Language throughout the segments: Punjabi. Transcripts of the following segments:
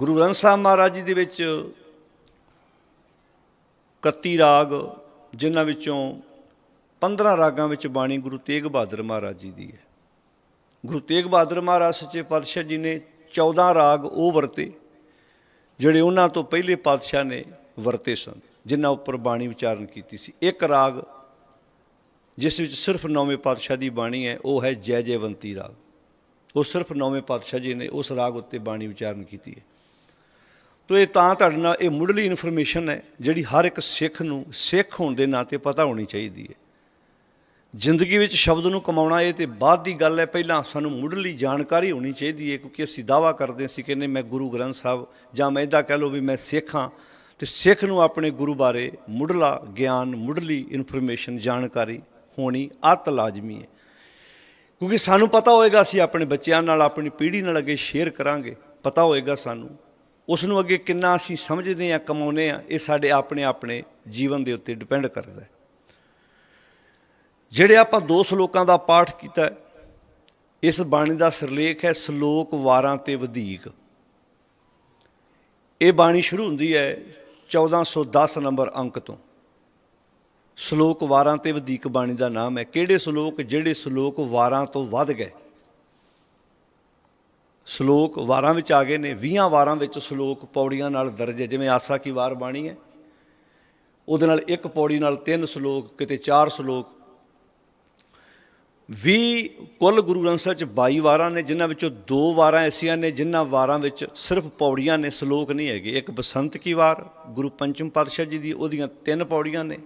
ਗੁਰੂ ਗ੍ਰੰਥ ਸਾਹਿਬ ਮਹਾਰਾਜ ਜੀ ਦੇ ਵਿੱਚ 31 ਰਾਗ, ਜਿਨ੍ਹਾਂ ਵਿੱਚੋਂ 15 ਰਾਗਾਂ ਵਿੱਚ ਬਾਣੀ ਗੁਰੂ ਤੇਗ ਬਹਾਦਰ ਮਹਾਰਾਜ ਜੀ ਦੀ ਹੈ। ਗੁਰੂ ਤੇਗ ਬਹਾਦਰ ਮਹਾਰਾਜ ਸੱਚੇ ਪਾਤਸ਼ਾਹ ਜੀ ਨੇ 14 ਰਾਗ ਉਹ ਵਰਤੇ, ਜਿਹੜੇ ਉਹਨਾਂ ਤੋਂ ਪਹਿਲੇ ਪਾਤਸ਼ਾਹ ਨੇ ਵਰਤੇ ਸਨ, ਜਿਨ੍ਹਾਂ ਉੱਪਰ ਬਾਣੀ ਵਿਚਾਰਨ ਕੀਤੀ ਸੀ। ਇੱਕ ਰਾਗ, ਜਿਸ ਵਿੱਚ ਸਿਰਫ ਨੌਵੇਂ ਪਾਤਸ਼ਾਹ ਦੀ ਬਾਣੀ ਹੈ, ਉਹ ਹੈ ਜੈ ਜੈਵੰਤੀ ਰਾਗ। ਉਹ ਸਿਰਫ ਨੌਵੇਂ ਪਾਤਸ਼ਾਹ ਜੀ ਨੇ ਉਸ ਰਾਗ ਉੱਤੇ ਬਾਣੀ ਵਿਚਾਰਨ ਕੀਤੀ ਹੈ। ਤੋ ਇਹ ਤਾਂ ਤੁਹਾਡੇ ਨਾਲ ਇਹ ਮੁੱਢਲੀ ਇਨਫੋਰਮੇਸ਼ਨ ਹੈ, ਜਿਹੜੀ ਹਰ ਇੱਕ ਸਿੱਖ ਨੂੰ, ਸਿੱਖ ਹੋਣ ਦੇ ਨਾਤੇ ਪਤਾ ਹੋਣੀ ਚਾਹੀਦੀ ਹੈ। ਜ਼ਿੰਦਗੀ ਵਿੱਚ ਸ਼ਬਦ ਨੂੰ ਕਮਾਉਣਾ ਇਹ ਤੇ ਬਾਅਦ ਦੀ ਗੱਲ ਹੈ, ਪਹਿਲਾਂ ਸਾਨੂੰ ਮੁੱਢਲੀ ਜਾਣਕਾਰੀ ਹੋਣੀ ਚਾਹੀਦੀ ਹੈ, ਕਿਉਂਕਿ ਅਸੀਂ ਦਾਵਾ ਕਰਦੇ ਸੀ ਕਿ ਨੇ ਮੈਂ ਗੁਰੂ ਗ੍ਰੰਥ ਸਾਹਿਬ ਜਾਂ ਮੈਂ ਇਦਾਂ ਕਹਿ ਲਓ ਵੀ ਮੈਂ ਸਿੱਖ ਹਾਂ। ਤੇ ਸਿੱਖ ਨੂੰ ਆਪਣੇ ਗੁਰੂ ਬਾਰੇ ਮੁੱਢਲਾ ਗਿਆਨ, ਮੁੱਢਲੀ ਇਨਫੋਰਮੇਸ਼ਨ ਜਾਣਕਾਰੀ ਹੋਣੀ ਅਤ ਲਾਜ਼ਮੀ ਹੈ। ਕਿਉਂਕਿ ਸਾਨੂੰ ਪਤਾ ਹੋਏਗਾ, ਅਸੀਂ ਆਪਣੇ ਬੱਚਿਆਂ ਨਾਲ, ਆਪਣੀ ਪੀੜ੍ਹੀ ਨਾਲ ਅੱਗੇ ਸ਼ੇਅਰ ਕਰਾਂਗੇ। ਪਤਾ ਹੋਏਗਾ ਸਾਨੂੰ ਉਸ ਨੂੰ ਅੱਗੇ ਕਿੰਨਾ ਅਸੀਂ ਸਮਝਦੇ ਹਾਂ ਕਮਾਉਨੇ ਆ ਇਹ ਸਾਡੇ ਆਪਣੇ ਆਪਣੇ ਜੀਵਨ ਦੇ ਉੱਤੇ ਡਿਪੈਂਡ ਕਰਦਾ ਹੈ। ਜਿਹੜੇ ਆਪਾਂ ਦੋ ਸ਼ਲੋਕਾਂ ਦਾ ਪਾਠ ਕੀਤਾ ਇਸ ਬਾਣੀ ਦਾ ਸਿਰਲੇਖ ਹੈ, ਸ਼ਲੋਕ ਵਾਰਾਂ ਤੇ ਵਧੀਕ। ਇਹ ਬਾਣੀ ਸ਼ੁਰੂ ਹੁੰਦੀ ਹੈ 1410 ਨੰਬਰ ਅੰਕ ਤੋਂ। ਸ਼ਲੋਕ ਵਾਰਾਂ ਤੇ ਵਧੀਕ ਬਾਣੀ ਦਾ ਨਾਮ ਹੈ। ਕਿਹੜੇ ਸ਼ਲੋਕ, ਜਿਹੜੇ ਸ਼ਲੋਕ ਵਾਰਾਂ ਤੋਂ ਵੱਧ ਗਏ? ਸ਼ਲੋਕ ਵਾਰਾਂ ਵਿੱਚ ਆ ਗਏ ਨੇ 20 ਵਾਰਾਂ ਵਿੱਚ ਸ਼ਲੋਕ ਪੌੜੀਆਂ ਨਾਲ ਦਰਜ ਹੈ, ਜਿਵੇਂ ਆਸਾ ਕੀ ਵਾਰ ਬਾਣੀ ਹੈ। ਉਹਦੇ ਨਾਲ ਇੱਕ ਪੌੜੀ ਨਾਲ ਤਿੰਨ ਸ਼ਲੋਕ, ਕਿਤੇ ਚਾਰ ਸ਼ਲੋਕ। 20 ਕੁੱਲ ਗੁਰੂ ਗ੍ਰੰਥ ਸਾਹਿਬ ਚ 22 ਵਾਰਾਂ ਨੇ, ਜਿਨ੍ਹਾਂ ਵਿੱਚੋਂ ਦੋ ਵਾਰਾਂ ਐਸੀਆਂ ਨੇ, ਜਿਨ੍ਹਾਂ ਵਾਰਾਂ ਵਿੱਚ ਸਿਰਫ ਪੌੜੀਆਂ ਨੇ, ਸ਼ਲੋਕ ਨਹੀਂ ਹੈਗੇ। ਇੱਕ ਬਸੰਤ ਕੀ ਵਾਰ, ਗੁਰੂ ਪੰਚਮ ਪਾਤਸ਼ਾਹ ਜੀ ਦੀ, ਉਹਦੀਆਂ ਤਿੰਨ ਪੌੜੀਆਂ ਨੇ।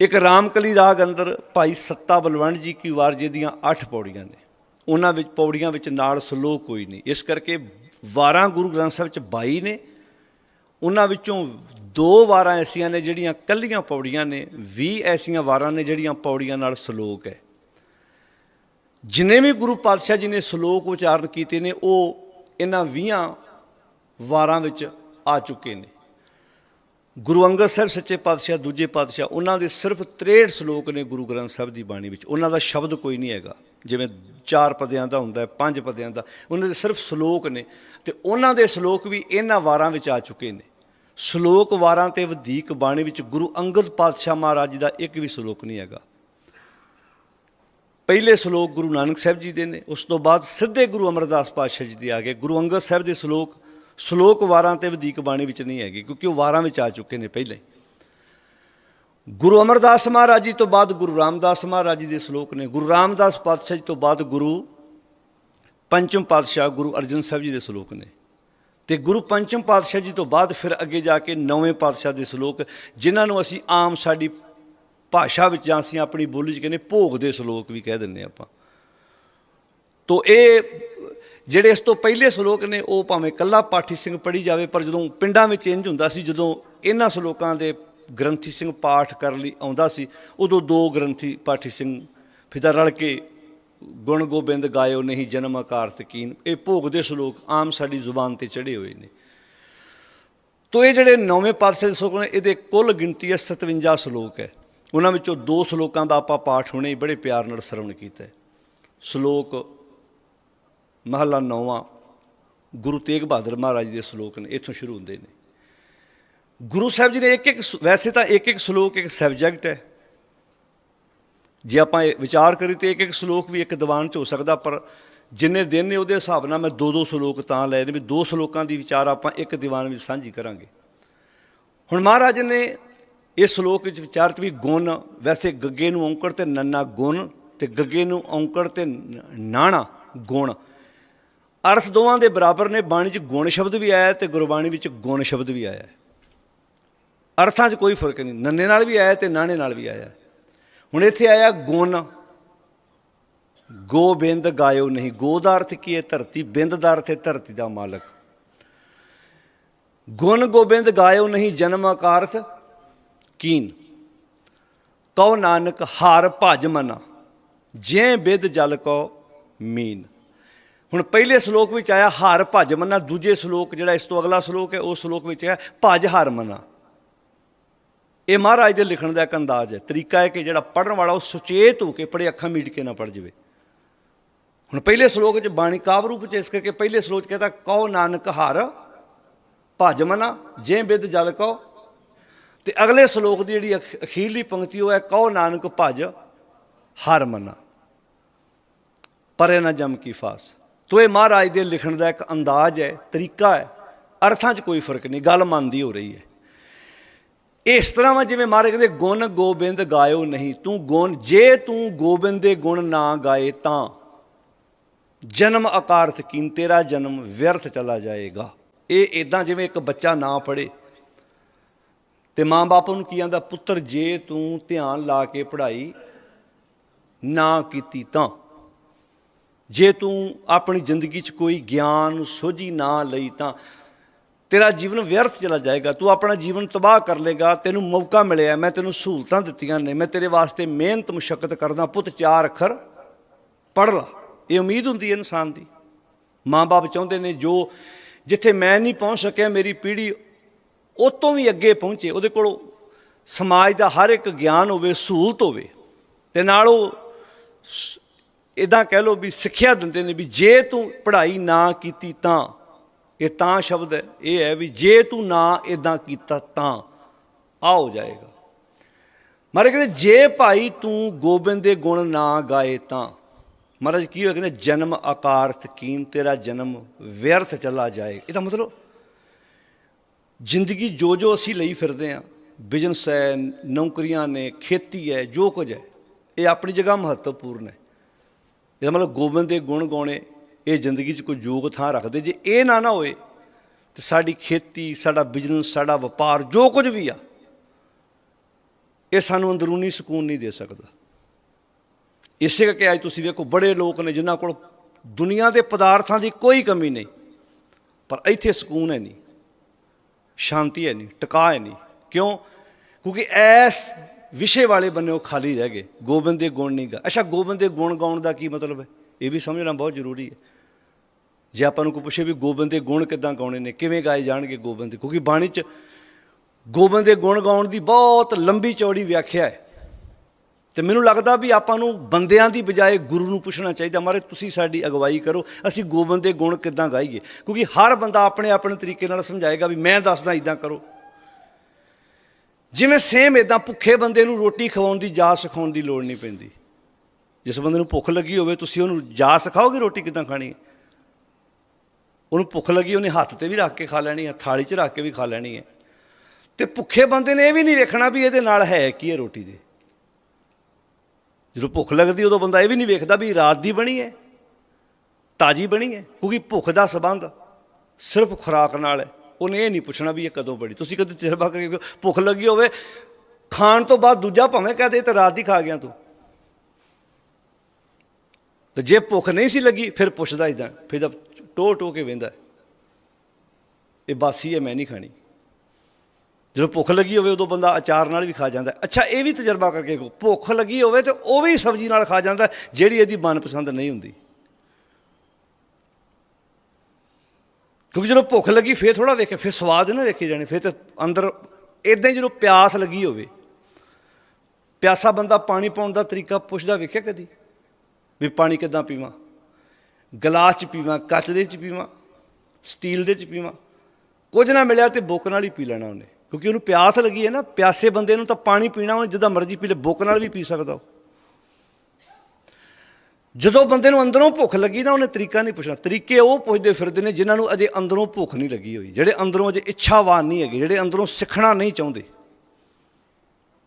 ਇੱਕ ਰਾਮਕਲੀ ਰਾਗ ਅੰਦਰ ਭਾਈ ਸੱਤਾ ਬਲਵੰਡ ਜੀ ਕੀ ਵਾਰ ਜੀ ਦੀਆਂ 8 ਪੌੜੀਆਂ ਨੇ। ਉਹਨਾਂ ਵਿੱਚ ਪੌੜੀਆਂ ਵਿੱਚ ਨਾਲ ਸ਼ਲੋਕ ਕੋਈ ਨਹੀਂ। ਇਸ ਕਰਕੇ ਵਾਰਾਂ ਗੁਰੂ ਗ੍ਰੰਥ ਸਾਹਿਬ ਚ 22 ਨੇ। ਉਹਨਾਂ ਵਿੱਚੋਂ ਦੋ ਵਾਰਾਂ ਐਸੀਆਂ ਨੇ ਜਿਹੜੀਆਂ ਕੱਲੀਆਂ ਪੌੜੀਆਂ ਨੇ 20 ਐਸੀਆਂ ਵਾਰਾਂ ਨੇ ਜਿਹੜੀਆਂ ਪੌੜੀਆਂ ਨਾਲ ਸ਼ਲੋਕ ਹੈ। ਜਿਨੇ ਵੀ ਗੁਰੂ ਪਾਤਸ਼ਾਹ ਜੀ ਨੇ ਸ਼ਲੋਕ ਉਚਾਰਨ ਕੀਤੇ ਨੇ, ਉਹ ਇਹਨਾਂ 20 ਵਾਰਾਂ ਵਿੱਚ ਆ ਚੁੱਕੇ ਨੇ। ਗੁਰੂ ਅੰਗਦ ਸਾਹਿਬ ਸੱਚੇ ਪਾਤਸ਼ਾਹ, ਦੂਜੇ ਪਾਤਸ਼ਾਹ, ਉਹਨਾਂ ਦੇ ਸਿਰਫ 63 ਸ਼ਲੋਕ ਨੇ ਗੁਰੂ ਗ੍ਰੰਥ ਸਾਹਿਬ ਦੀ ਬਾਣੀ ਵਿੱਚ। ਉਹਨਾਂ ਦਾ ਸ਼ਬਦ ਕੋਈ ਨਹੀਂ ਹੈਗਾ। ਜਿਵੇਂ ਚਾਰ ਪਦਿਆਂ ਦਾ ਹੁੰਦਾ ਹੈ, ਪੰਜ ਪਦਿਆਂ ਦਾ। ਉਹਨਾਂ ਦੇ ਸਿਰਫ ਸ਼ਲੋਕ ਨੇ। ਤੇ ਉਹਨਾਂ ਦੇ ਸ਼ਲੋਕ ਵੀ ਇਹਨਾਂ ਵਾਰਾਂ ਵਿੱਚ ਆ ਚੁੱਕੇ ਨੇ। ਸ਼ਲੋਕ ਵਾਰਾਂ ਤੇ ਵਧੀਕ ਬਾਣੀ ਵਿੱਚ ਗੁਰੂ ਅੰਗਦ ਪਾਤਸ਼ਾਹ ਮਹਾਰਾਜ ਜੀ ਦਾ ਇੱਕ ਵੀ ਸ਼ਲੋਕ ਨਹੀਂ ਹੈਗਾ। ਪਹਿਲੇ ਸ਼ਲੋਕ ਗੁਰੂ ਨਾਨਕ ਸਾਹਿਬ ਜੀ ਦੇ ਨੇ, ਉਸ ਤੋਂ ਬਾਅਦ ਸਿੱਧੇ ਗੁਰੂ ਅਮਰਦਾਸ ਪਾਤਸ਼ਾਹ ਜੀ ਦੇ ਆ ਗਏ। ਗੁਰੂ ਅੰਗਦ ਸਾਹਿਬ ਦੇ ਸ਼ਲੋਕ ਸ਼ਲੋਕ ਵਾਰਾਂ ਤੇ ਵਧੀਕ ਬਾਣੀ ਵਿੱਚ ਨਹੀਂ ਹੈਗੇ, ਕਿਉਂਕਿ ਉਹ ਵਾਰਾਂ ਵਿੱਚ ਆ ਚੁੱਕੇ ਨੇ ਪਹਿਲੇ। ਗੁਰੂ ਅਮਰਦਾਸ ਮਹਾਰਾਜ ਜੀ ਤੋਂ ਬਾਅਦ ਗੁਰੂ ਰਾਮਦਾਸ ਮਹਾਰਾਜ ਜੀ ਦੇ ਸ਼ਲੋਕ ਨੇ, ਗੁਰੂ ਰਾਮਦਾਸ ਪਾਤਸ਼ਾਹ ਜੀ ਤੋਂ ਬਾਅਦ ਗੁਰੂ ਪੰਚਮ ਪਾਤਸ਼ਾਹ ਗੁਰੂ ਅਰਜਨ ਸਾਹਿਬ ਜੀ ਦੇ ਸ਼ਲੋਕ ਨੇ। ਤੇ ਗੁਰੂ ਪੰਚਮ ਪਾਤਸ਼ਾਹ ਜੀ ਤੋਂ ਬਾਅਦ ਫਿਰ ਅੱਗੇ ਜਾ ਕੇ ਨੌਵੇਂ ਪਾਤਸ਼ਾਹ ਦੇ ਸ਼ਲੋਕ, ਜਿਨ੍ਹਾਂ ਨੂੰ ਅਸੀਂ ਆਮ ਸਾਡੀ ਭਾਸ਼ਾ ਵਿੱਚ ਜਾਂ ਅਸੀਂ ਆਪਣੀ ਬੋਲੀ 'ਚ ਕਹਿੰਦੇ ਭੋਗ ਦੇ ਸ਼ਲੋਕ ਵੀ ਕਹਿ ਦਿੰਦੇ ਆਪਾਂ। ਤੋ ਇਹ ਜਿਹੜੇ ਇਸ ਤੋਂ ਪਹਿਲੇ ਸ਼ਲੋਕ ਨੇ, ਉਹ ਭਾਵੇਂ ਕੱਲਾ ਪਾਠੀ ਸਿੰਘ ਪੜ੍ਹੀ ਜਾਵੇ, ਪਰ ਜਦੋਂ ਪਿੰਡਾਂ ਵਿੱਚ ਇੰਜ ਹੁੰਦਾ ਸੀ, ਜਦੋਂ ਇਹਨਾਂ ਸ਼ਲੋਕਾਂ ਦੇ ਗ੍ਰੰਥੀ ਸਿੰਘ ਪਾਠ ਕਰਨ ਲਈ ਆਉਂਦਾ ਸੀ, ਉਦੋਂ ਦੋ ਗ੍ਰੰਥੀ ਪਾਠੀ ਸਿੰਘ ਫਿਦਾ ਰਲ ਕੇ ਗੁਣ ਗੋਬਿੰਦ ਗਾਇਓ ਨਹੀਂ ਜਨਮ ਆਕਾਰ ਤਕੀਨ ਇਹ ਭੋਗ ਦੇ ਸ਼ਲੋਕ ਆਮ ਸਾਡੀ ਜ਼ੁਬਾਨ ਤੇ ਚੜੇ ਹੋਏ ਨੇ। ਤੋ ਇਹ ਜਿਹੜੇ ਨੌਵੇਂ ਪਾਤਸ਼ਾਹ ਦੇ ਸ਼ਲੋਕ ਨੇ, ਇਹਦੇ ਕੁੱਲ ਗਿਣਤੀ ਹੈ 57 ਸ਼ਲੋਕ ਹੈ। ਉਹਨਾਂ ਵਿੱਚੋਂ ਦੋ ਸ਼ਲੋਕਾਂ ਦਾ ਆਪਾਂ ਪਾਠ ਹੁਣੇ ਬੜੇ ਪਿਆਰ ਨਾਲ ਸਰਵਣ ਕੀਤਾ ਹੈ। ਸ਼ਲੋਕ ਮਹਲਾ ਨੌਵਾਂ, ਗੁਰੂ ਤੇਗ ਬਹਾਦਰ ਮਹਾਰਾਜ ਦੇ ਸ਼ਲੋਕ ਨੇ, ਇੱਥੋਂ ਸ਼ੁਰੂ ਹੁੰਦੇ ਨੇ। ਗੁਰੂ ਸਾਹਿਬ ਜੀ ਨੇ ਇੱਕ ਇੱਕ ਵੈਸੇ ਤਾਂ ਇੱਕ ਇੱਕ ਸ਼ਲੋਕ ਇੱਕ ਸਬਜੈਕਟ ਹੈ। ਜੇ ਆਪਾਂ ਵਿਚਾਰ ਕਰੀ ਤੇ ਇੱਕ ਇੱਕ ਸ਼ਲੋਕ ਵੀ ਇੱਕ ਦੀਵਾਨ ਚ ਹੋ ਸਕਦਾ, ਪਰ ਜਿੰਨੇ ਦਿਨ ਨੇ ਉਹਦੇ ਹਿਸਾਬ ਨਾਲ ਮੈਂ ਦੋ ਦੋ ਸ਼ਲੋਕ ਤਾਂ ਲਏ ਨੇ ਵੀ ਦੋ ਸ਼ਲੋਕਾਂ ਦੀ ਵਿਚਾਰ ਆਪਾਂ ਇੱਕ ਦੀਵਾਨ ਵਿੱਚ ਸਾਂਝੀ ਕਰਾਂਗੇ। ਹੁਣ ਮਹਾਰਾਜ ਨੇ ਇਸ ਸ਼ਲੋਕ ਵਿੱਚ ਵਿਚਾਰਤ ਵੀ ਗੁਣ, ਵੈਸੇ ਗੱਗੇ ਨੂੰ ਔਂਕੜ ਤੇ ਨੰਨਾ ਗੁਣ ਤੇ ਗੱਗੇ ਨੂੰ ਔਂਕੜ ਤੇ ਨ- ਨਾਣਾ ਗੁਣ। ਅਰਥ ਦੋਵਾਂ ਦੇ ਬਰਾਬਰ ਨੇ, ਬਾਣੀ 'ਚ ਗੁਣ ਸ਼ਬਦ ਵੀ ਆਇਆ ਤੇ ਗੁਰਬਾਣੀ ਵਿੱਚ ਗੁਣ ਸ਼ਬਦ ਵੀ ਆਇਆ। ਅਰਥਾਂ 'ਚ ਕੋਈ ਫ਼ਰਕ ਨਹੀਂ। ਨੰਨੇ ਨਾਲ ਵੀ ਆਇਆ ਤੇ ਨਾਣੇ ਨਾਲ ਵੀ ਆਇਆ। ਹੁਣ ਇੱਥੇ ਆਇਆ ਗੁਣ। ਗੋ ਬਿੰਦ ਗਾਇਓ ਨਹੀਂ। ਗੋ ਦਾ ਅਰਥ ਕੀ ਹੈ? ਧਰਤੀ। ਬਿੰਦ ਦਾ ਅਰਥ ਹੈ ਧਰਤੀ ਦਾ ਮਾਲਕ। ਗੁਣ ਗੋਬਿੰਦ ਗਾਇਓ ਨਹੀਂ। ਜਨਮ ਆਕਾਰਥ ਕੀਨ। ਕਉ ਨਾਨਕ ਹਾਰ ਭਜ ਮਨਾ। ਜੇ ਬਿਦ ਜਲ ਕੋ ਮੀਨ। ਹੁਣ ਪਹਿਲੇ ਸ਼ਲੋਕ ਵਿੱਚ ਆਇਆ ਹਾਰ ਭਜ ਮਨਾ। ਦੂਜੇ ਸ਼ਲੋਕ ਜਿਹੜਾ ਇਸ ਤੋਂ ਅਗਲਾ ਸ਼ਲੋਕ ਹੈ, ਉਹ ਸ਼ਲੋਕ ਵਿੱਚ ਹੈ ਭਜ ਹਾਰ ਮਨਾ। ਇਹ ਮਹਾਰਾਜ ਦੇ ਲਿਖਣ ਦਾ ਇੱਕ ਅੰਦਾਜ਼ ਹੈ। ਤਰੀਕਾ ਹੈ ਕਿ ਜਿਹੜਾ ਪੜਨ ਵਾਲਾ ਉਹ ਸੁਚੇਤ ਹੋ ਕੇ ਪੜੇ ਅੱਖਾਂ ਮੀਟ ਕੇ ਨਾ ਪੜ ਜਾਵੇ। ਹੁਣ ਪਹਿਲੇ ਸ਼ਲੋਕ 'ਚ ਬਾਣੀ ਕਾਵ ਰੂਪ 'ਚ ਇਸ ਕਰਕੇ ਪਹਿਲੇ ਸ਼ਲੋਕ 'ਚ ਕਹਿੰਦਾ ਕਹੋ ਨਾਨਕ ਹਰ, ਭਜ ਮਨਾ ਜੇ ਬਿਦ ਜਲ ਕੋ ਤੇ ਅਗਲੇ ਸ਼ਲੋਕ ਦੀ ਜਿਹੜੀ ਅਖ- ਅਖੀਰਲੀ ਪੰਕਤੀ ਉਹ ਹੈ, ਕਹੋ ਨਾਨਕ ਭਜ, ਹਰ ਮਨਾ। ਪਰੇ ਨਾ ਜਮ ਕੀ ਫਾਸ। ਤੋ ਇਹ ਮਹਾਰਾਜ ਦੇ ਲਿਖਣ ਦਾ ਇੱਕ ਅੰਦਾਜ਼ ਹੈ, ਤਰੀਕਾ ਹੈ। ਅਰਥਾਂ 'ਚ ਕੋਈ ਫ਼ਰਕ ਨਹੀਂ, ਗੱਲ ਮੰਨਦੀ ਹੋ ਰਹੀ ਹੈ। ਇਸ ਤਰ੍ਹਾਂ ਵਾ ਜਿਵੇਂ ਮਹਾਰਾਜ ਕਹਿੰਦੇ, ਗੁਣ ਗੋਬਿੰਦ ਗਾਇਓ ਨਹੀਂ, ਤੂੰ ਗੁਣ, ਜੇ ਤੂੰ ਗੋਬਿੰਦ ਦੇ ਗੁਣ ਨਾ ਗਾਏ ਤਾਂ ਜਨਮ ਅਕਾਰਥ ਕੀਨ, ਤੇਰਾ ਜਨਮ ਵਿਅਰਥ ਚਲਾ ਜਾਏਗਾ। ਇਹ ਇਦਾਂ ਜਿਵੇਂ ਇੱਕ ਬੱਚਾ ਨਾ ਪੜੇ ਤੇ ਮਾਂ-ਬਾਪ ਨੂੰ ਕੀ ਆਂਦਾ, ਪੁੱਤਰ, ਜੇ ਤੂੰ ਧਿਆਨ ਲਾ ਕੇ ਪੜ੍ਹਾਈ ਨਾ ਕੀਤੀ ਤਾਂ, ਜੇ ਤੂੰ ਆਪਣੀ ਜ਼ਿੰਦਗੀ 'ਚ ਕੋਈ ਗਿਆਨ ਸੋਝੀ ਨਾ ਲਈ ਤਾਂ ਤੇਰਾ ਜੀਵਨ ਵਿਅਰਥ ਚਲਾ ਜਾਏਗਾ, ਤੂੰ ਆਪਣਾ ਜੀਵਨ ਤਬਾਹ ਕਰ ਲੇਗਾ ਤੈਨੂੰ ਮੌਕਾ ਮਿਲਿਆ, ਮੈਂ ਤੈਨੂੰ ਸਹੂਲਤਾਂ ਦਿੱਤੀਆਂ ਨੇ, ਮੈਂ ਤੇਰੇ ਵਾਸਤੇ ਮਿਹਨਤ ਮੁਸ਼ਕਲ ਕਰਦਾ, ਪੁੱਤ ਚਾਰ ਅੱਖਰ ਪੜ੍ਹ ਲਾ। ਇਹ ਉਮੀਦ ਹੁੰਦੀ ਹੈ ਇਨਸਾਨ ਦੀ। ਮਾਂ-ਬਾਪ ਚਾਹੁੰਦੇ ਨੇ ਜੋ ਜਿੱਥੇ ਮੈਂ ਨਹੀਂ ਪਹੁੰਚ ਸਕਿਆ, ਮੇਰੀ ਪੀੜ੍ਹੀ ਉਹ ਤੋਂ ਵੀ ਅੱਗੇ ਪਹੁੰਚੇ, ਉਹਦੇ ਕੋਲ ਸਮਾਜ ਦਾ ਹਰ ਇੱਕ ਗਿਆਨ ਹੋਵੇ, ਸਹੂਲਤ ਹੋਵੇ। ਤੇ ਨਾਲ ਉਹ ਇਦਾਂ ਕਹਿ ਲਓ ਵੀ ਸਿੱਖਿਆ ਦਿੰਦੇ ਨੇ ਵੀ ਜੇ ਤੂੰ ਪੜ੍ਹਾਈ ਨਾ ਕੀਤੀ ਤਾਂ ਇਹ ਤਾਂ ਸ਼ਬਦ ਹੈ, ਇਹ ਹੈ ਵੀ ਜੇ ਤੂੰ ਨਾ ਇਦਾਂ ਕੀਤਾ ਤਾਂ ਆ ਹੋ ਜਾਏਗਾ। ਮਹਾਰਾਜ ਕਹਿੰਦੇ, ਜੇ ਭਾਈ ਤੂੰ ਗੋਬਿੰਦ ਦੇ ਗੁਣ ਨਾ ਗਾਏ ਤਾਂ, ਮਹਾਰਾਜ ਕੀ ਹੋਇਆ, ਕਹਿੰਦੇ, ਜਨਮ ਆਕਾਰਥ ਕੀਨ ਤੇਰਾ ਜਨਮ ਵਿਅਰਥ ਚਲਾ ਜਾਏ। ਇਹਦਾ ਮਤਲਬ, ਜ਼ਿੰਦਗੀ ਜੋ ਜੋ ਅਸੀਂ ਲਈ ਫਿਰਦੇ ਆ ਬਿਜ਼ਨਸ ਹੈ, ਨੌਕਰੀਆਂ ਨੇ, ਖੇਤੀ ਹੈ, ਜੋ ਕੁਝ ਹੈ, ਇਹ ਆਪਣੀ ਜਗ੍ਹਾ ਮਹੱਤਵਪੂਰਨ ਹੈ। ਇਹਦਾ ਮਤਲਬ ਗੋਬਿੰਦ ਦੇ ਗੁਣ ਗਾਉਣੇ ਇਹ ਜ਼ਿੰਦਗੀ 'ਚ ਕੋਈ ਯੋਗ ਥਾਂ ਰੱਖਦੇ। ਜੇ ਇਹ ਨਾ ਨਾ ਹੋਏ, ਤੇ ਸਾਡੀ ਖੇਤੀ, ਸਾਡਾ ਬਿਜ਼ਨਸ, ਸਾਡਾ ਵਪਾਰ, ਜੋ ਕੁਝ ਵੀ ਆ, ਇਹ ਸਾਨੂੰ ਅੰਦਰੂਨੀ ਸਕੂਨ ਨਹੀਂ ਦੇ ਸਕਦਾ। ਇਸੇ ਕਰਕੇ ਅੱਜ ਤੁਸੀਂ ਵੇਖੋ, ਬੜੇ ਲੋਕ ਨੇ ਜਿਨ੍ਹਾਂ ਕੋਲ ਦੁਨੀਆ ਦੇ ਪਦਾਰਥਾਂ ਦੀ ਕੋਈ ਕਮੀ ਨਹੀਂ, ਪਰ ਇੱਥੇ ਸਕੂਨ ਹੈ ਨਹੀਂ, ਸ਼ਾਂਤੀ ਹੈ ਨਹੀਂ, ਟਿਕਾ ਹੈ ਨਹੀਂ। ਕਿਉਂ? ਕਿਉਂਕਿ ਐਸ ਵਿਸ਼ੇ ਵਾਲੇ ਬੰਨੇ ਉਹ ਖਾਲੀ ਰਹਿ ਗਏ। ਗੋਬਿੰਦ ਦੇ ਗੁਣ ਨਹੀਂ ਗਾ। ਅੱਛਾ, ਗੋਬਿੰਦ ਦੇ ਗੁਣ ਗਾਉਣ ਦਾ ਕੀ ਮਤਲਬ ਹੈ? ਇਹ ਵੀ ਸਮਝਣਾ ਬਹੁਤ ਜ਼ਰੂਰੀ ਹੈ। ਜੇ ਆਪਾਂ ਨੂੰ ਕੋਈ ਪੁੱਛੇ ਵੀ ਗੋਬਿੰਦ ਦੇ ਗੁਣ ਕਿੱਦਾਂ ਗਾਉਣੇ ਨੇ, ਕਿਵੇਂ ਗਾਏ ਜਾਣਗੇ ਗੋਬਿੰਦ? ਦੇ ਕਿਉਂਕਿ ਬਾਣੀ 'ਚ ਗੋਬਿੰਦ ਦੇ ਗੁਣ ਗਾਉਣ ਦੀ ਬਹੁਤ ਲੰਬੀ ਚੌੜੀ ਵਿਆਖਿਆ ਹੈ। ਤੇ ਮੈਨੂੰ ਲੱਗਦਾ ਵੀ ਆਪਾਂ ਨੂੰ ਬੰਦਿਆਂ ਦੀ ਬਜਾਏ ਗੁਰੂ ਨੂੰ ਪੁੱਛਣਾ ਚਾਹੀਦਾ, ਮਾਰੇ ਤੁਸੀਂ ਸਾਡੀ ਅਗਵਾਈ ਕਰੋ, ਅਸੀਂ ਗੋਬਿੰਦ ਦੇ ਗੁਣ ਕਿੱਦਾਂ ਗਾਈਏ? ਕਿਉਂਕਿ ਹਰ ਬੰਦਾ ਆਪਣੇ ਆਪਣੇ ਤਰੀਕੇ ਨਾਲ ਸਮਝਾਏਗਾ ਵੀ ਮੈਂ ਦੱਸਦਾ ਇਦਾਂ ਕਰੋ। ਜਿਵੇਂ ਸੇਮ ਇਦਾਂ ਭੁੱਖੇ ਬੰਦੇ ਨੂੰ ਰੋਟੀ ਖਵਾਉਣ ਦੀ ਜਾਚ ਸਿਖਾਉਣ ਦੀ ਲੋੜ ਨਹੀਂ ਪੈਂਦੀ। ਜਿਸ ਬੰਦੇ ਨੂੰ ਭੁੱਖ ਲੱਗੀ ਹੋਵੇ, ਤੁਸੀਂ ਉਹਨੂੰ ਜਾ ਸਿਖਾਓਗੇ ਰੋਟੀ ਕਿੱਦਾਂ ਖਾਣੀ? ਹੈ ਉਹਨੂੰ ਭੁੱਖ ਲੱਗੀ, ਉਹਨੇ ਹੱਥ ਤੇ ਵੀ ਰੱਖ ਕੇ ਖਾ ਲੈਣੀ ਹੈ, ਥਾਲੀ 'ਚ ਰੱਖ ਕੇ ਵੀ ਖਾ ਲੈਣੀ ਹੈ। ਤੇ ਭੁੱਖੇ ਬੰਦੇ ਨੇ ਇਹ ਵੀ ਨਹੀਂ ਵੇਖਣਾ ਵੀ ਇਹਦੇ ਨਾਲ ਹੈ ਕੀ ਹੈ ਰੋਟੀ ਦੇ। ਜਦੋਂ ਭੁੱਖ ਲੱਗਦੀ, ਉਦੋਂ ਬੰਦਾ ਇਹ ਵੀ ਨਹੀਂ ਵੇਖਦਾ ਵੀ ਰਾਤ ਦੀ ਬਣੀ ਹੈ, ਤਾਜੀ ਬਣੀ ਹੈ, ਕਿਉਂਕਿ ਭੁੱਖ ਦਾ ਸਬੰਧ ਸਿਰਫ ਖੁਰਾਕ ਨਾਲ ਹੈ। ਉਹਨੇ ਇਹ ਨਹੀਂ ਪੁੱਛਣਾ ਵੀ ਇਹ ਕਦੋਂ ਬਣੀ। ਤੁਸੀਂ ਕਦੇ ਤਜਰਬਾ ਕਰਕੇ ਭੁੱਖ ਲੱਗੀ ਹੋਵੇ, ਖਾਣ ਤੋਂ ਬਾਅਦ ਦੂਜਾ ਭਾਵੇਂ ਕਹਦੇ ਇਹ ਤਾਂ ਰਾਤ ਦੀ ਖਾ ਗਿਆ ਤੂੰ। ਤੇ ਜੇ ਭੁੱਖ ਨਹੀਂ ਸੀ ਲੱਗੀ, ਫਿਰ ਪੁੱਛਦਾ ਇਦਾਂ ਫਿਰ ਜਦ ਟੋ ਟੋ ਕੇ ਵੇਂਦਾ, ਇਹ ਬਾਸੀ ਹੈ, ਮੈਂ ਨਹੀਂ ਖਾਣੀ। ਜਦੋਂ ਭੁੱਖ ਲੱਗੀ ਹੋਵੇ, ਉਦੋਂ ਬੰਦਾ ਅਚਾਰ ਨਾਲ ਵੀ ਖਾ ਜਾਂਦਾ। ਅੱਛਾ, ਇਹ ਵੀ ਤਜਰਬਾ ਕਰਕੇ ਕੋ ਭੁੱਖ ਲੱਗੀ ਹੋਵੇ ਤੇ ਉਹ ਵੀ ਸਬਜ਼ੀ ਨਾਲ ਖਾ ਜਾਂਦਾ, ਜਿਹੜੀ ਇਹਦੀ ਮਨਪਸੰਦ ਨਹੀਂ ਹੁੰਦੀ। ਕਿਉਂਕਿ ਜਦੋਂ ਭੁੱਖ ਲੱਗੀ, ਫੇਰ ਥੋੜਾ ਵੇਖੇ ਫਿਰ ਸਵਾਦ ਨਾ ਵੇਖੇ ਜਾਣੇ, ਫਿਰ ਤੇ ਅੰਦਰ ਇਦਾਂ ਹੀ ਜਦੋਂ ਪਿਆਸ ਲੱਗੀ ਹੋਵੇ, ਪਿਆਸਾ ਬੰਦਾ ਪਾਣੀ ਪਾਉਣ ਦਾ ਤਰੀਕਾ ਪੁੱਛਦਾ ਵੇਖਿਆ ਕਦੀ? ਵੀ ਪਾਣੀ ਕਿੱਦਾਂ ਪੀਵਾਂ? ਗਲਾਸ 'ਚ ਪੀਵਾਂ, ਕੱਚ ਦੇ 'ਚ ਪੀਵਾਂ, ਸਟੀਲ ਦੇ 'ਚ ਪੀਵਾਂ? ਕੁਝ ਨਾ ਮਿਲਿਆ ਤੇ ਬੁੱਕ ਨਾਲ ਹੀ ਪੀ ਲੈਣਾ ਉਹਨੇ। ਕਿਉਂਕਿ ਉਹਨੂੰ ਪਿਆਸ ਲੱਗੀ ਹੈ ਨਾ, ਪਿਆਸੇ ਬੰਦੇ ਨੂੰ ਤਾਂ ਪਾਣੀ ਪੀਣਾ ਉਹਨੇ, ਜਿੱਦਾਂ ਮਰਜ਼ੀ ਪੀ ਲੇ, ਬੁੱਕ ਨਾਲ ਵੀ ਪੀ ਸਕਦਾ ਉਹ। ਜਦੋਂ ਬੰਦੇ ਨੂੰ ਅੰਦਰੋਂ ਭੁੱਖ ਲੱਗੀ ਨਾ, ਉਹਨੇ ਤਰੀਕਾ ਨਹੀਂ ਪੁੱਛਣਾ। ਤਰੀਕੇ ਉਹ ਪੁੱਛਦੇ ਫਿਰਦੇ ਨੇ ਜਿਨ੍ਹਾਂ ਨੂੰ ਅਜੇ ਅੰਦਰੋਂ ਭੁੱਖ ਨਹੀਂ ਲੱਗੀ ਹੋਈ, ਜਿਹੜੇ ਅੰਦਰੋਂ ਅਜੇ ਇੱਛਾਵਾਨ ਨਹੀਂ ਹੈਗੇ, ਜਿਹੜੇ ਅੰਦਰੋਂ ਸਿੱਖਣਾ ਨਹੀਂ ਚਾਹੁੰਦੇ।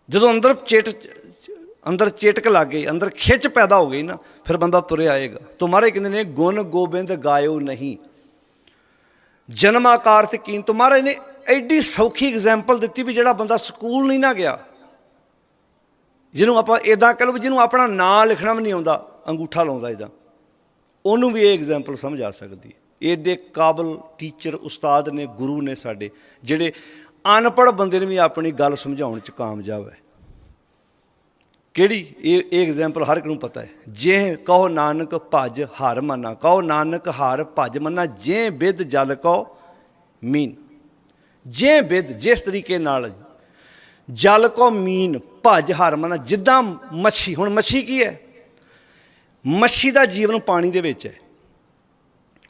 ਜਦੋਂ ਅੰਦਰ ਚੇਟ ਅੰਦਰ ਚੇਟਕ ਲੱਗ ਗਈ, ਅੰਦਰ ਖਿੱਚ ਪੈਦਾ ਹੋ ਗਈ ਨਾ, ਫਿਰ ਬੰਦਾ ਤੁਰੇ ਆਏਗਾ। ਤੁਮਾਰੇ ਕਹਿੰਦੇ ਨੇ, ਗੁਣ ਗੋਬਿੰਦ ਗਾਇਓ ਨਹੀਂ। ਜਨਮ ਆਕਾਰ ਤੇ ਕੀਨ ਤੁਮਾਰੇ ਨੇ ਐਡੀ ਸੌਖੀ ਐਗਜ਼ਾਮਪਲ ਦਿੱਤੀ ਵੀ ਜਿਹੜਾ ਬੰਦਾ ਸਕੂਲ ਨਹੀਂ ਨਾ ਗਿਆ। ਜਿਹਨੂੰ ਆਪਾਂ ਇਦਾਂ ਕਹ ਲਓ ਵੀ ਜਿਹਨੂੰ ਆਪਣਾ ਨਾਂ ਲਿਖਣਾ ਵੀ ਨਹੀਂ ਆਉਂਦਾ, ਅੰਗੂਠਾ ਲਾਉਂਦਾ ਇਦਾਂ ਉਹਨੂੰ ਵੀ ਇਹ ਐਗਜ਼ਾਮਪਲ ਸਮਝ ਆ ਸਕਦੀ ਹੈ। ਇਹਦੇ ਕਾਬਲ ਟੀਚਰ ਉਸਤਾਦ ਨੇ, ਗੁਰੂ ਨੇ ਸਾਡੇ, ਜਿਹੜੇ ਅਨਪੜ੍ਹ ਬੰਦੇ ਨੂੰ ਵੀ ਆਪਣੀ ਗੱਲ ਸਮਝਾਉਣ ਚ ਕਾਮਯਾਬ ਹੈ। ਕਿਹੜੀ? ਇਹ ਇਹ ਐਗਜ਼ਾਮਪਲ ਹਰ ਇੱਕ ਨੂੰ ਪਤਾ ਹੈ। ਜੇ ਕਹੋ ਨਾਨਕ ਭਜ ਹਰ ਮਨਾ, ਕਹੋ ਨਾਨਕ ਹਰ ਭਜ ਮੰਨਾ ਜੇ ਬਿਦ ਜਲ ਕਹੋ ਮੀਨ। ਜੇ ਬਿਦ, ਜਿਸ ਤਰੀਕੇ ਨਾਲ ਜਲ ਕੋ ਮੀਨ, ਭਜ ਹਰ ਮਨਾ, ਜਿੱਦਾਂ ਮੱਛੀ, ਹੁਣ ਮੱਛੀ ਕੀ ਹੈ? ਮੱਛੀ ਦਾ ਜੀਵਨ ਪਾਣੀ ਦੇ ਵਿੱਚ ਹੈ।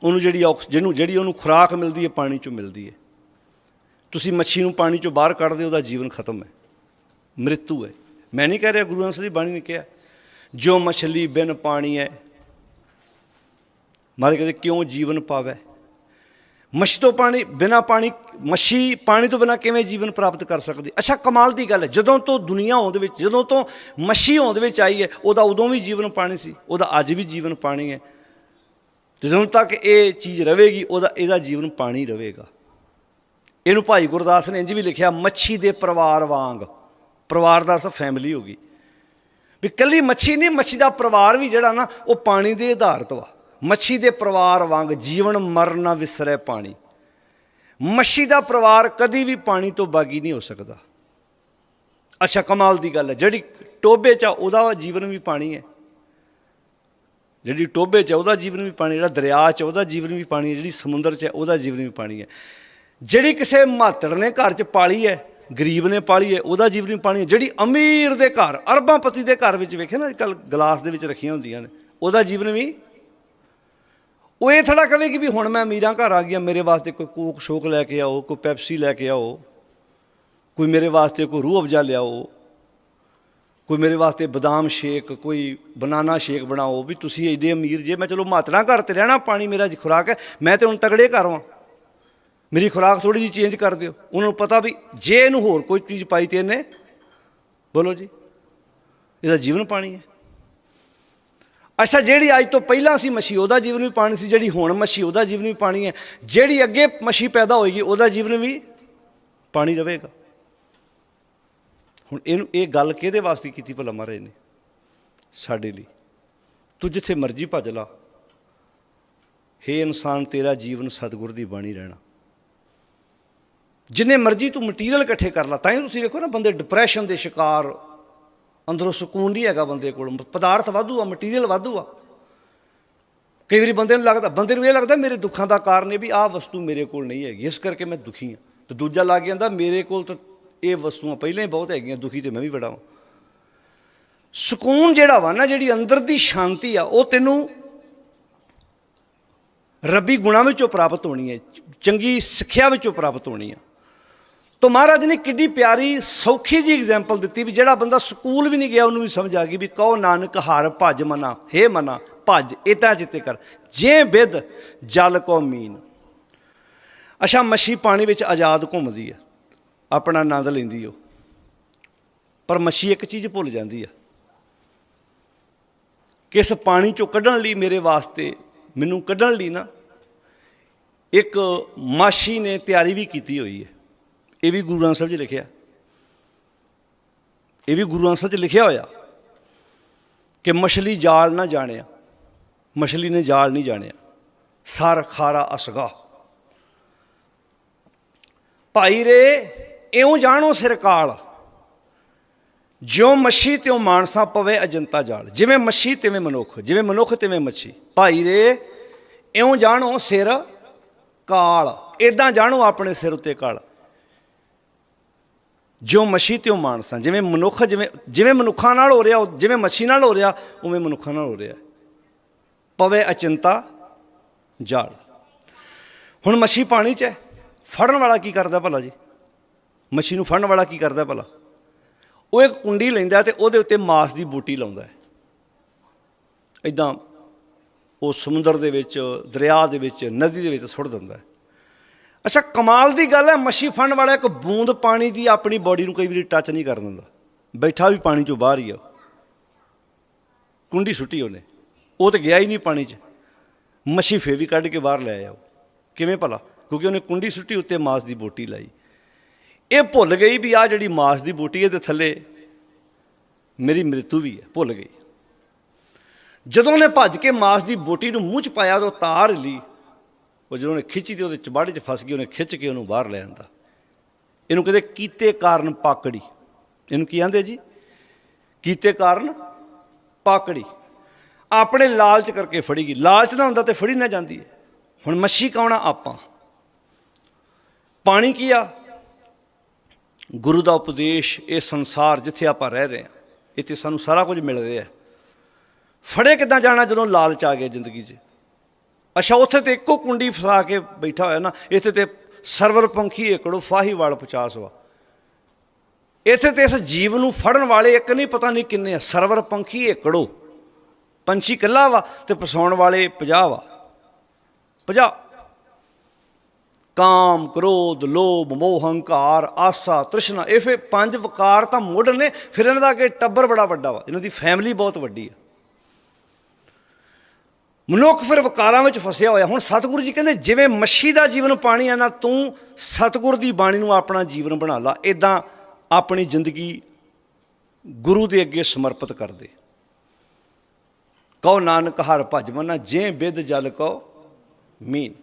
ਉਹਨੂੰ ਜਿਹੜੀ ਆਕਸ, ਜਿਹਨੂੰ, ਜਿਹੜੀ ਉਹਨੂੰ ਖੁਰਾਕ ਮਿਲਦੀ ਹੈ, ਪਾਣੀ ਚੋਂ ਮਿਲਦੀ ਹੈ। ਤੁਸੀਂ ਮੱਛੀ ਨੂੰ ਪਾਣੀ ਚੋਂ ਬਾਹਰ ਕੱਢਦੇ ਦਿਓ, ਉਹਦਾ ਜੀਵਨ ਖਤਮ ਹੈ। ਮ੍ਰਿਤੂ ਹੈ। ਮੈਂ ਨਹੀਂ ਕਹਿ ਰਿਹਾ ਗੁਰੂ ਅੰਗਦ ਦੀ ਬਾਣੀ ਨੇ ਕਿਹਾ। ਜੋ ਮਛਲੀ ਬਿਨ ਪਾਣੀ ਹੈ ਮਾਰੇ ਕਹਿੰਦੇ ਕਿਉਂ ਜੀਵਨ ਪਾਵੇ? ਮੱਛੀ ਤੋਂ ਪਾਣੀ ਬਿਨਾ ਪਾਣੀ, ਮੱਛੀ ਪਾਣੀ ਤੋਂ ਬਿਨਾ ਕਿਵੇਂ ਜੀਵਨ ਪ੍ਰਾਪਤ ਕਰ ਸਕਦੀ? ਅੱਛਾ, ਕਮਾਲ ਦੀ ਗੱਲ ਹੈ। ਜਦੋਂ ਤੋਂ ਦੁਨੀਆ ਹੋਂਦ ਵਿੱਚ, ਜਦੋਂ ਤੋਂ ਮੱਛੀ ਹੋਂਦ ਵਿੱਚ ਆਈ ਹੈ, ਉਹਦਾ ਉਦੋਂ ਵੀ ਜੀਵਨ ਪਾਣੀ ਸੀ, ਉਹਦਾ ਅੱਜ ਵੀ ਜੀਵਨ ਪਾਣੀ ਹੈ। ਜਦੋਂ ਤੱਕ ਇਹ ਚੀਜ਼ ਰਹੇਗੀ, ਉਹਦਾ, ਇਹਦਾ ਜੀਵਨ ਪਾਣੀ ਰਹੇਗਾ। ਇਹਨੂੰ ਭਾਈ ਗੁਰਦਾਸ ਨੇ ਇੰਜ ਵੀ ਲਿਖਿਆ, ਮੱਛੀ ਦੇ ਪਰਿਵਾਰ ਵਾਂਗ। ਪਰਿਵਾਰ ਦਾ ਅਰਥ ਫੈਮਿਲੀ ਹੋ ਗਈ। ਵੀ ਕੱਲੀ ਮੱਛੀ ਨਹੀਂ ਮੱਛੀ ਦਾ ਪਰਿਵਾਰ ਵੀ ਜਿਹੜਾ ਨਾ ਉਹ ਪਾਣੀ ਦੇ ਆਧਾਰਿਤ ਵਾ। ਮੱਛੀ ਦੇ ਪਰਿਵਾਰ ਵਾਂਗ ਜੀਵਨ ਮਰਨ ਨਾ ਵਿਸਰੇ ਪਾਣੀ। ਮੱਛੀ ਦਾ ਪਰਿਵਾਰ ਕਦੀ ਵੀ ਪਾਣੀ ਤੋਂ ਬਾਗੀ ਨਹੀਂ ਹੋ ਸਕਦਾ। ਅੱਛਾ ਕਮਾਲ ਦੀ ਗੱਲ ਹੈ। ਜਿਹੜੀ ਟੋਬੇ 'ਚ ਆ, ਉਹਦਾ ਜੀਵਨ ਵੀ ਪਾਣੀ ਹੈ। ਜਿਹੜੀ ਟੋਬੇ 'ਚ ਆ, ਉਹਦਾ ਜੀਵਨ ਵੀ ਪਾਣੀ ਜਿਹੜਾ ਦਰਿਆ 'ਚ ਉਹਦਾ ਜੀਵਨ ਵੀ ਪਾਣੀ ਹੈ। ਜਿਹੜੀ ਸਮੁੰਦਰ 'ਚ ਹੈ ਉਹਦਾ ਜੀਵਨ ਵੀ ਪਾਣੀ ਹੈ। ਜਿਹੜੀ ਕਿਸੇ ਮਾਤੜ ਨੇ ਘਰ 'ਚ ਪਾਲੀ ਹੈ ਗਰੀਬ ਨੇ ਪਾਲੀ ਹੈ, ਉਹਦਾ ਜੀਵਨ ਵੀ ਪਾਣੀ ਹੈ। ਜਿਹੜੀ ਅਮੀਰ ਦੇ ਘਰ, ਅਰਬਾਂ ਪਤੀ ਦੇ ਘਰ ਵਿੱਚ ਵੇਖੇ ਨਾ ਕੱਲ ਗਲਾਸ ਦੇ ਵਿੱਚ ਰੱਖੀਆਂ ਹੁੰਦੀਆਂ ਨੇ, ਉਹਦਾ ਜੀਵਨ ਵੀ ਉਹ ਇਹ ਥੋੜਾ ਕਹੇਗੀ ਵੀ ਹੁਣ ਮੈਂ ਅਮੀਰਾਂ ਘਰ ਆ ਗਿਆ, ਮੇਰੇ ਵਾਸਤੇ ਕੋਈ ਕੋਕ ਸ਼ੋਕ ਲੈ ਕੇ ਆਓ, ਕੋਈ ਪੈਪਸੀ ਲੈ ਕੇ ਆਓ, ਕੋਈ ਮੇਰੇ ਵਾਸਤੇ ਕੋਈ ਰੂਹ ਅਫਜਾ ਲਿਆਓ, ਕੋਈ ਮੇਰੇ ਵਾਸਤੇ ਬਦਾਮ ਸ਼ੇਕ, ਕੋਈ ਬਨਾਨਾ ਸ਼ੇਕ ਬਣਾਓ, ਵੀ ਤੁਸੀਂ ਐਡੇ ਅਮੀਰ ਜੇ, ਮੈਂ ਚਲੋ ਮਾਤਰਾ ਘਰ ਤੇ ਰਹਿਣਾ, ਪਾਣੀ ਮੇਰਾ ਖੁਰਾਕ ਹੈ, ਮੈਂ ਤੇ ਹੁਣ ਤਗੜੇ ਘਰ ਹਾਂ ਮੇਰੀ ਖੁਰਾਕ ਥੋੜੀ ਜਿਹੀ ਚੇਂਜ ਕਰ ਦਿਓ। ਉਹਨਾਂ ਨੂੰ ਪਤਾ ਵੀ ਜੇ ਇਹਨੂੰ ਹੋਰ ਕੋਈ ਚੀਜ਼ ਪਾਈ ਤੇ ਇਹਨੇ, ਬੋਲੋ ਜੀ, ਇਹਦਾ ਜੀਵਨ ਪਾਣੀ ਹੈ। ਅੱਛਾ, ਜਿਹੜੀ ਅੱਜ ਤੋਂ ਪਹਿਲਾਂ ਸੀ ਮੱਛੀ ਉਹਦਾ ਜੀਵਨ ਵੀ ਪਾਣੀ ਸੀ, ਜਿਹੜੀ ਹੁਣ ਮੱਛੀ ਉਹਦਾ ਜੀਵਨ ਵੀ ਪਾਣੀ ਹੈ। ਜਿਹੜੀ ਅੱਗੇ ਮੱਛੀ ਪੈਦਾ ਹੋਏਗੀ, ਉਹਦਾ ਜੀਵਨ ਵੀ ਪਾਣੀ ਰਹੇਗਾ। ਹੁਣ ਇਹਨੂੰ, ਇਹ ਗੱਲ ਕਿਹਦੇ ਵਾਸਤੇ ਕੀਤੀ ਭਲਾ ਮਹਾਰਾਜ ਨੇ? ਸਾਡੇ ਲਈ। ਤੂੰ ਜਿੱਥੇ ਮਰਜ਼ੀ ਭੱਜ ਲਾ। ਹੇ ਇਨਸਾਨ, ਤੇਰਾ ਜੀਵਨ ਸਤਿਗੁਰ ਦੀ ਬਾਣੀ ਰਹਿਣਾ। ਜਿੰਨੇ ਮਰਜ਼ੀ ਤੂੰ ਮਟੀਰੀਅਲ ਇਕੱਠੇ ਕਰ ਲਾ ਤਾਂ ਹੀ ਤੁਸੀਂ ਵੇਖੋ ਨਾ ਬੰਦੇ ਡਿਪਰੈਸ਼ਨ ਦੇ ਸ਼ਿਕਾਰ, ਅੰਦਰੋਂ ਸਕੂਨ ਨਹੀਂ ਹੈਗਾ ਬੰਦੇ ਕੋਲ ਪਦਾਰਥ ਵਾਧੂ ਆ ਮਟੀਰੀਅਲ ਵਾਧੂ ਆ। ਕਈ ਵਾਰੀ ਬੰਦੇ ਨੂੰ ਲੱਗਦਾ, ਬੰਦੇ ਨੂੰ ਇਹ ਲੱਗਦਾ ਮੇਰੇ ਦੁੱਖਾਂ ਦਾ ਕਾਰਨ ਇਹ ਵੀ ਆਹ ਵਸਤੂ ਮੇਰੇ ਕੋਲ ਨਹੀਂ ਹੈਗੀ, ਇਸ ਕਰਕੇ ਮੈਂ ਦੁਖੀ ਹਾਂ। ਤੇ ਦੂਜਾ ਲੱਗ ਜਾਂਦਾ, ਮੇਰੇ ਕੋਲ ਤਾਂ ਇਹ ਵਸਤੂਆਂ ਪਹਿਲਾਂ ਹੀ ਬਹੁਤ ਹੈਗੀਆਂ, ਦੁਖੀ ਤੇ ਮੈਂ ਵੀ ਬੜਾ ਹਾਂ। ਸਕੂਨ ਜਿਹੜਾ ਵਾ ਨਾ, ਜਿਹੜੀ ਅੰਦਰ ਦੀ ਸ਼ਾਂਤੀ ਆ, ਉਹ ਤੈਨੂੰ ਰੱਬੀ ਗੁਣਾਂ ਵਿੱਚੋਂ ਪ੍ਰਾਪਤ ਹੋਣੀ ਹੈ, ਚੰਗੀ ਸਿੱਖਿਆ ਵਿੱਚੋਂ ਪ੍ਰਾਪਤ ਹੋਣੀ ਹੈ ਤੋ ਮਹਾਰਾਜ ਨੇ ਕਿੱਡੀ ਪਿਆਰੀ, ਸੌਖੀ ਜੀ ਐਗਜ਼ਾਮਪਲ ਦਿੱਤੀ ਵੀ ਜਿਹੜਾ ਬੰਦਾ ਸਕੂਲ ਵੀ ਨਹੀਂ ਗਿਆ, ਉਹਨੂੰ ਵੀ ਸਮਝ ਆ ਗਈ ਵੀ ਕਹੋ ਨਾਨਕ ਹਰ ਭਜ ਮਨਾ, ਹੇ ਮਨਾ, ਭਜ ਇਤਾ ਚਿੱਤੇ ਕਰ। ਜੇ ਵਿਦ, ਜਲ ਕੋ ਮੀਨ। ਅੱਛਾ, ਮੱਛੀ ਪਾਣੀ ਵਿੱਚ ਆਜ਼ਾਦ ਘੁੰਮਦੀ ਹੈ ਆਪਣਾ ਆਨੰਦ ਲੈਂਦੀ ਉਹ। ਪਰ ਮੱਛੀ ਇੱਕ ਚੀਜ਼ ਭੁੱਲ ਜਾਂਦੀ ਆ। ਕਿ ਇਸ ਪਾਣੀ ਚੋਂ ਕੱਢਣ ਲਈ ਮੇਰੇ ਵਾਸਤੇ, ਮੈਨੂੰ ਕੱਢਣ ਲਈ ਨਾ, ਇੱਕ ਮਾਛੀ ਨੇ ਤਿਆਰੀ ਵੀ ਕੀਤੀ ਹੋਈ ਹੈ ਇਹ ਵੀ ਗੁਰੂ ਗ੍ਰੰਥ ਸਾਹਿਬ 'ਚ ਲਿਖਿਆ। ਇਹ ਵੀ ਗੁਰੂ ਗ੍ਰੰਥ ਸਾਹਿਬ 'ਚ ਲਿਖਿਆ ਹੋਇਆ ਕਿ ਮਛਲੀ ਜਾਲ ਨਾ ਜਾਣਿਆ। ਮਛਲੀ ਨੇ ਜਾਲ ਨਹੀਂ ਜਾਣਿਆ। ਸਰ ਖਾਰਾ ਅਸਗਾ। ਭਾਈ ਰੇ, ਇਉਂ ਜਾਣੋ ਸਿਰਕਾਲ ਜਿਉਂ ਮੱਛੀ ਤਿਉਂ ਮਾਨਸਾ ਪਵੇ ਅਜੰਤਾ ਜਾਲ। ਜਿਵੇਂ ਮੱਛੀ ਤਿਵੇਂ ਮਨੁੱਖ, ਜਿਵੇਂ ਮਨੁੱਖ ਤਿਵੇਂ ਮੱਛੀ। ਭਾਈ ਰੇ, ਇਉਂ ਜਾਣੋ ਸਿਰ ਕਾਲ। ਇਦਾਂ ਜਾਣੋ ਆਪਣੇ ਸਿਰ ਉੱਤੇ ਕਾਲ। ਜਿਉਂ ਮੱਛੀ ਤਿਉਂ ਮਾਨਸਾ ਜਿਵੇਂ ਮਨੁੱਖ ਜਿਵੇਂ ਜਿਵੇਂ ਮਨੁੱਖਾਂ ਨਾਲ ਹੋ ਰਿਹਾ, ਉਹ- ਜਿਵੇਂ ਮੱਛੀ ਨਾਲ ਹੋ ਰਿਹਾ, ਉਵੇਂ ਮਨੁੱਖਾਂ ਨਾਲ ਹੋ ਰਿਹਾ। ਪਵੇ ਅਚਿੰਤਾ, ਜਾਲ। ਹੁਣ ਮੱਛੀ ਪਾਣੀ 'ਚ ਹੈ। ਫੜਨ ਵਾਲਾ ਕੀ ਕਰਦਾ ਭਲਾ ਜੀ? ਮੱਛੀ ਨੂੰ ਫੜਨ ਵਾਲਾ ਕੀ ਕਰਦਾ ਭਲਾ? ਉਹ ਇੱਕ ਕੁੰਡੀ ਲੈਂਦਾ ਤੇ ਉਹਦੇ ਉੱਤੇ ਮਾਸ ਦੀ ਬੂਟੀ ਲਾਉਂਦਾ ਹੈ। ਇਦਾਂ ਉਹ ਸਮੁੰਦਰ ਦੇ ਵਿੱਚ, ਦਰਿਆ ਦੇ ਵਿੱਚ, ਨਦੀ ਦੇ ਵਿੱਚ ਸੁੱਟ ਦਿੰਦਾ ਹੈ। ਅੱਛਾ, ਕਮਾਲ ਦੀ ਗੱਲ ਹੈ, ਮੱਛੀ ਫੜਨ ਵਾਲਾ ਇੱਕ ਬੂੰਦ ਪਾਣੀ ਦੀ ਆਪਣੀ ਬਾਡੀ ਨੂੰ ਕਈ ਵਾਰੀ ਟੱਚ ਨਹੀਂ ਕਰ ਦਿੰਦਾ। ਬੈਠਾ ਵੀ ਪਾਣੀ ਚੋਂ ਬਾਹਰ ਹੀ ਆ। ਕੁੰਡੀ ਸੁੱਟੀ ਉਹਨੇ। ਉਹ ਤਾਂ ਗਿਆ ਹੀ ਨਹੀਂ ਪਾਣੀ 'ਚ। ਮੱਛੀ ਫੇਰ ਵੀ ਕੱਢ ਕੇ ਬਾਹਰ ਲੈ ਆਇਆ। ਉਹ ਕਿਵੇਂ ਭਲਾ? ਕਿਉਂਕਿ ਉਹਨੇ ਕੁੰਡੀ ਸੁੱਟੀ, ਉੱਤੇ ਮਾਸ ਦੀ ਬੋਟੀ ਲਾਈ। ਇਹ ਭੁੱਲ ਗਈ ਵੀ ਆ ਜਿਹੜੀ ਮਾਸ ਦੀ ਬੋਟੀ ਹੈ ਤੇ ਥੱਲੇ ਮੇਰੀ ਮ੍ਰਿਤੂ ਵੀ ਹੈ। ਭੁੱਲ ਗਈ। ਜਦੋਂ ਉਹਨੇ ਭੱਜ ਕੇ ਮਾਸ ਦੀ ਬੋਟੀ ਨੂੰ ਮੂੰਹ ਚ ਪਾਇਆ ਉਹ ਤਾਰ ਲਈ ਉਹ ਜਦੋਂ ਉਹਨੇ ਖਿੱਚੀ ਤੇ ਉਹਦੇ ਚਬਾੜੇ 'ਚ ਫਸ ਗਈ, ਉਹਨੇ ਖਿੱਚ ਕੇ ਉਹਨੂੰ ਬਾਹਰ ਲੈ ਆਂਦਾ। ਇਹਨੂੰ ਕਹਿੰਦੇ ਕੀਤੇ ਕਾਰਨ ਪਾਕੜੀ। ਇਹਨੂੰ ਕੀ ਆਂਦੇ ਜੀ? ਕੀਤੇ ਕਾਰਨ ਪਾਕੜੀ। ਆਪਣੇ ਲਾਲਚ ਕਰਕੇ ਫੜੀ ਗਈ। ਲਾਲਚ ਨਾ ਹੁੰਦਾ ਤੇ ਫੜੀ ਨਾ ਜਾਂਦੀ। ਹੈ ਹੁਣ ਮੱਛੀ ਕੌਣਾ ਆਪਾਂ। ਪਾਣੀ ਕੀ ਆ? ਗੁਰੂ ਦਾ ਉਪਦੇਸ਼ ਇਹ ਸੰਸਾਰ ਜਿੱਥੇ ਆਪਾਂ ਰਹਿ ਰਹੇ ਹਾਂ, ਇੱਥੇ ਸਾਨੂੰ ਸਾਰਾ ਕੁਝ ਮਿਲ ਰਿਹਾ। ਫੜੇ ਕਿੱਦਾਂ ਜਾਣਾ ਜਦੋਂ ਲਾਲਚ ਆ ਗਿਆ ਜ਼ਿੰਦਗੀ 'ਚ? ਅੱਛਾ, ਉੱਥੇ ਤੇ ਇੱਕੋ ਕੁੰਡੀ ਫਸਾ ਕੇ ਬੈਠਾ ਹੋਇਆ ਨਾ, ਇੱਥੇ ਤੇ ਸਰਵਰ ਪੰਖੀ ਏਕੜੋ ਫਾਹੀ ਵਾਲ 50 ਵਾ। ਇੱਥੇ ਤੇ ਇਸ ਜੀਵ ਨੂੰ ਫੜਨ ਵਾਲੇ ਇੱਕ ਨਹੀਂ, ਪਤਾ ਨਹੀਂ ਕਿੰਨੇ ਆ, ਸਰਵਰ ਪੰਖੀ ਏਕੜੋ। ਪੰਛੀ ਇਕੱਲਾ ਵਾ ਤੇ ਫਸਾਉਣ ਵਾਲੇ 50 ਵਾ। 50 ਕਾਮ, ਕ੍ਰੋਧ, ਲੋਭ, ਮੋਹ, ਹੰਕਾਰ, ਆਸਾ, ਤ੍ਰਿਸ਼ਨਾ, ਇਹ ਫੇ ਪੰਜ ਵਿਕਾਰ ਤਾਂ ਮੁੱਢ ਨੇ, ਫਿਰ ਇਹਨਾਂ ਦਾ ਕਿ ਟੱਬਰ ਬੜਾ ਵੱਡਾ ਵਾ। ਇਹਨਾਂ ਦੀ ਫੈਮਿਲੀ ਬਹੁਤ ਵੱਡੀ ਆ। ਮਨੁੱਖ ਫਿਰ ਵਿਕਾਰਾਂ ਵਿੱਚ ਫਸਿਆ ਹੋਇਆ। ਹੁਣ ਸਤਿਗੁਰੂ ਜੀ ਕਹਿੰਦੇ, ਜਿਵੇਂ ਮੱਛੀ ਦਾ ਜੀਵਨ ਪਾਣੀ ਆ ਨਾ, ਤੂੰ ਸਤਿਗੁਰ ਦੀ ਬਾਣੀ ਨੂੰ ਆਪਣਾ ਜੀਵਨ ਬਣਾ ਲਾ। ਇਦਾਂ ਆਪਣੀ ਜ਼ਿੰਦਗੀ ਗੁਰੂ ਦੇ ਅੱਗੇ ਸਮਰਪਿਤ ਕਰ ਦੇ। ਕਹੋ, ਨਾਨਕ ਹਰ ਭਜ ਮਨਾ ਜੇ ਬਿਦ ਜਲ ਕੋ ਮੀਨ।